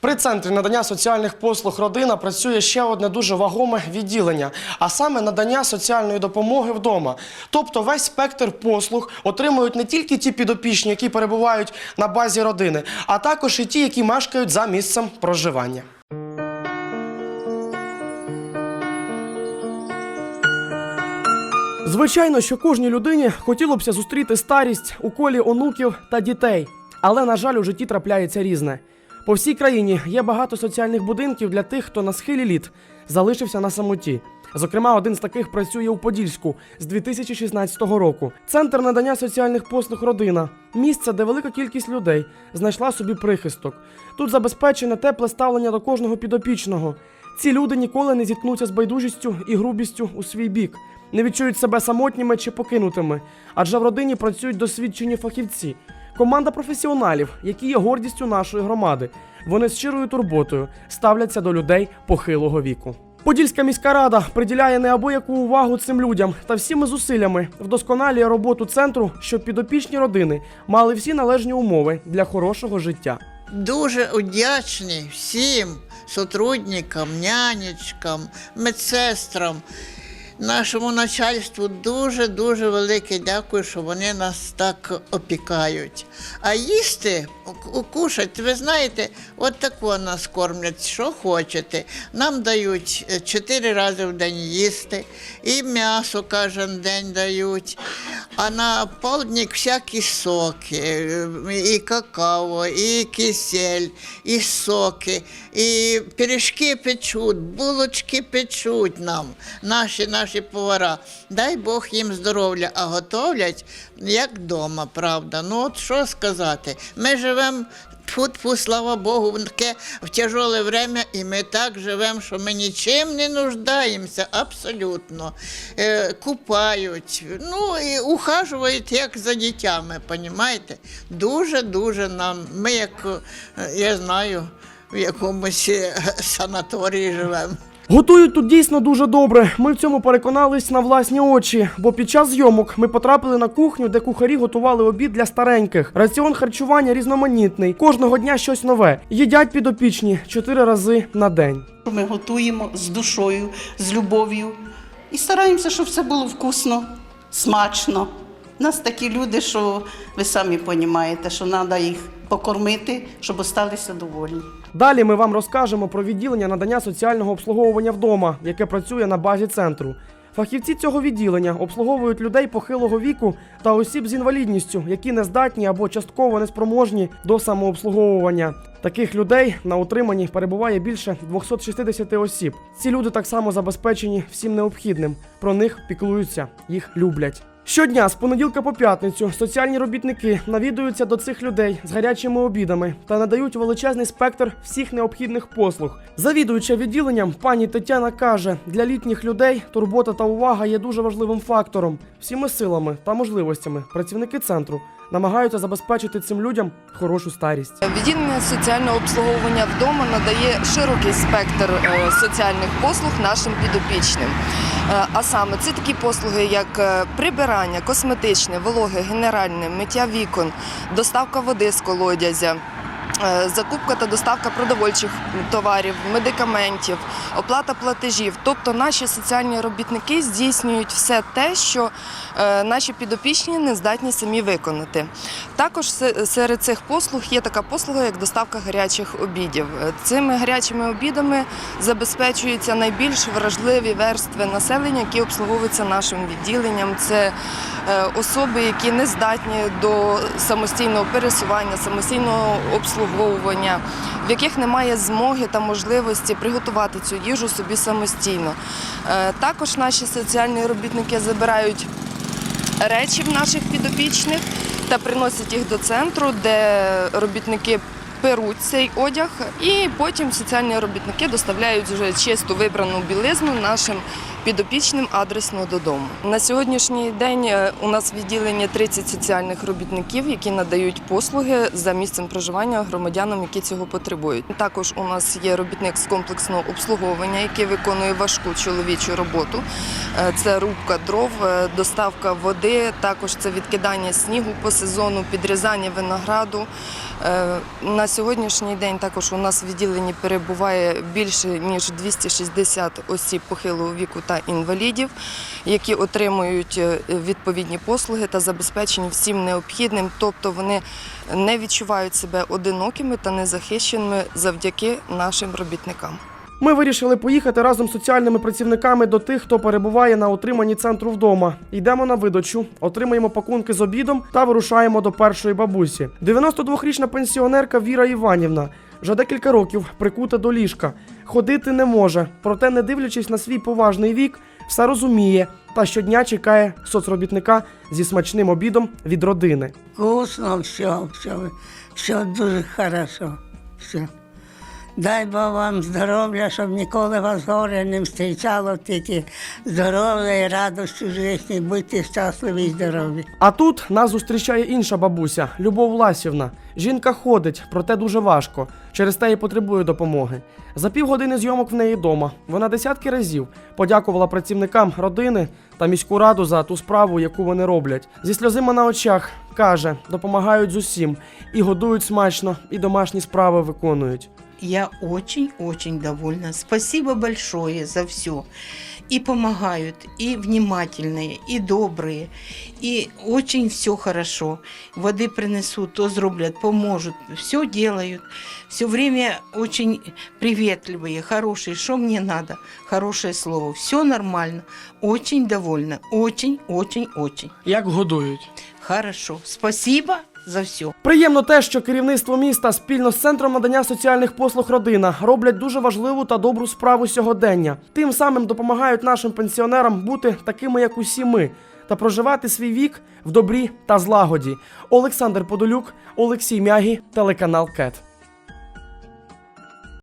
При центрі надання соціальних послуг родина працює ще одне дуже вагоме відділення, а саме надання соціальної допомоги вдома. Тобто весь спектр послуг отримують не тільки ті підопічні, які перебувають на базі родини, а також і ті, які мешкають за місцем проживання. Звичайно, що кожній людині хотілося б зустріти старість у колі онуків та дітей, але на жаль, у житті трапляється різне. По всій країні є багато соціальних будинків для тих, хто на схилі літ залишився на самоті. Зокрема, один з таких працює у Подільську з 2016 року. Центр надання соціальних послуг родина місце, де велика кількість людей знайшла собі прихисток. Тут забезпечене тепле ставлення до кожного підопічного. Ці люди ніколи не зіткнуться з байдужістю і грубістю у свій бік, не відчують себе самотніми чи покинутими, адже в родині працюють досвідчені фахівці. Команда професіоналів, які є гордістю нашої громади. Вони з щирою турботою ставляться до людей похилого віку. Подільська міська рада приділяє неабияку увагу цим людям та всіми зусиллями вдосконалює роботу центру, щоб підопічні родини мали всі належні умови для хорошого життя. Дуже вдячні всім сотрудникам, нянечкам, медсестрам, нашому начальству дуже дуже велике дякую, що вони нас так опікають. А їсти, ку- кушать, ви знаєте, от тако нас кормлять, що хочете. Нам дають е, чотири рази в день їсти, і м'ясо кожен день дають. А на полдник всякі соки, е, і какао, і кисель, і соки, і пиріжки печуть, булочки печуть нам, наші наші повара. Дай Бог їм здоров'я, а готовлять як вдома, правда. Ну от що сказати? Ми живемо. Тьфу-тьфу, слава Богу, в таке в тяжеле время, і ми так живемо, що ми нічим не нуждаємося, абсолютно. Е, купають, ну і ухажують як за дітями, понімаєте? Дуже-дуже нам. Ми, як е, я знаю, в якомусь е, санаторії живемо. Готують тут дійсно дуже добре. Ми в цьому переконались на власні очі, бо під час зйомок ми потрапили на кухню, де кухарі готували обід для стареньких. Раціон харчування різноманітний. Кожного дня щось нове. Їдять підопічні чотири рази на день. Ми готуємо з душою, з любов'ю і стараємося, щоб все було вкусно, смачно. У нас такі люди, що ви самі розумієте, що треба їх покормити, щоб осталися довольні. Далі ми вам розкажемо про відділення надання соціального обслуговування вдома, яке працює на базі центру. Фахівці цього відділення обслуговують людей похилого віку та осіб з інвалідністю, які не здатні або частково неспроможні до самообслуговування. Таких людей на утриманні перебуває більше 260 осіб. Ці люди так само забезпечені всім необхідним. Про них піклуються, їх люблять. Щодня з понеділка по п'ятницю соціальні робітники навідуються до цих людей з гарячими обідами та надають величезний спектр всіх необхідних послуг. Завідуюча відділенням пані Тетяна каже: для літніх людей турбота та увага є дуже важливим фактором. Всіми силами та можливостями працівники центру намагаються забезпечити цим людям хорошу старість. Відділення соціального обслуговування вдома надає широкий спектр е, соціальних послуг нашим підопічним. Е, А саме це такі послуги, як е, прибирання, косметичне, вологе, генеральне, миття вікон, доставка води з колодязя. Е, Закупка та доставка продовольчих товарів, медикаментів, оплата платежів. Тобто наші соціальні робітники здійснюють все те, що е, наші підопічні не здатні самі виконати. Також серед цих послуг є така послуга, як доставка гарячих обідів. Е, Цими гарячими обідами забезпечуються найбільш вражливі верстви населення, які обслуговуються нашим відділенням. Це особи, які не здатні до самостійного пересування, самостійного обслуговування, в яких немає змоги та можливості приготувати цю їжу собі самостійно. Е, Також наші соціальні робітники забирають речі в наших підопічних та приносять їх до центру, де робітники перуть цей одяг, і потім соціальні робітники доставляють вже чисту вибрану білизну нашим підопічним адресно додому. На сьогоднішній день е, у нас відділені 30 соціальних робітників, які надають послуги за місцем проживання громадянам, які цього потребують. Також у нас є робітник з комплексного обслуговування, який виконує важку чоловічу роботу. Е, Це рубка дров, е, доставка води, також це відкидання снігу по сезону, підрізання винограду. На сьогоднішній день також у нас в відділенні перебуває більше ніж 260 осіб похилого віку та інвалідів, які отримують е, відповідні послуги та забезпечені всім необхідним, тобто вони не відчувають себе одинокими та незахищеними завдяки нашим робітникам. Ми вирішили поїхати разом з соціальними працівниками до тих, хто перебуває на утриманні центру вдома. Йдемо на видачу, отримаємо пакунки з обідом та вирушаємо до першої бабусі. 92-річна пенсіонерка Віра Іванівна вже декілька років прикута до ліжка. Ходити не може, проте, не дивлячись на свій поважний вік, все розуміє та щодня чекає соцробітника зі смачним обідом від родини. Вкусно, все, все, все дуже хорошо. Все. Дай Бог вам здоров'я, щоб ніколи вас горе не зустрічало, тільки здоров'я і радості житті. Будьте щасливі і здорові. А тут нас зустрічає інша бабуся Любов Ласівна. Жінка ходить, проте дуже важко. Через те і потребує допомоги. За півгодини зйомок в неї вдома. Вона десятки разів подякувала працівникам родини та міську раду за ту справу, яку вони роблять. Зі сльозима на очах каже, допомагають з усім і годують смачно, і домашні справи виконують. Я очень-очень довольна. Спасибо большое за все. И помогают, и внимательные, и добрые, и очень все хорошо. Воды принесут, то зроблят, поможут, все делают. Все время очень приветливые, хорошие. Что мне надо? Хорошее слово. Все нормально. Очень довольна. Очень-очень-очень. Як годують? Хорошо. Спасибо за всю. Приємно те, що керівництво міста спільно з центром надання соціальних послуг родина роблять дуже важливу та добру справу сьогодення. Тим самим допомагають нашим пенсіонерам бути такими, як усі ми, та проживати свій вік в добрі та злагоді. Олександр Подолюк, Олексій Мягі, телеканал КЕТ.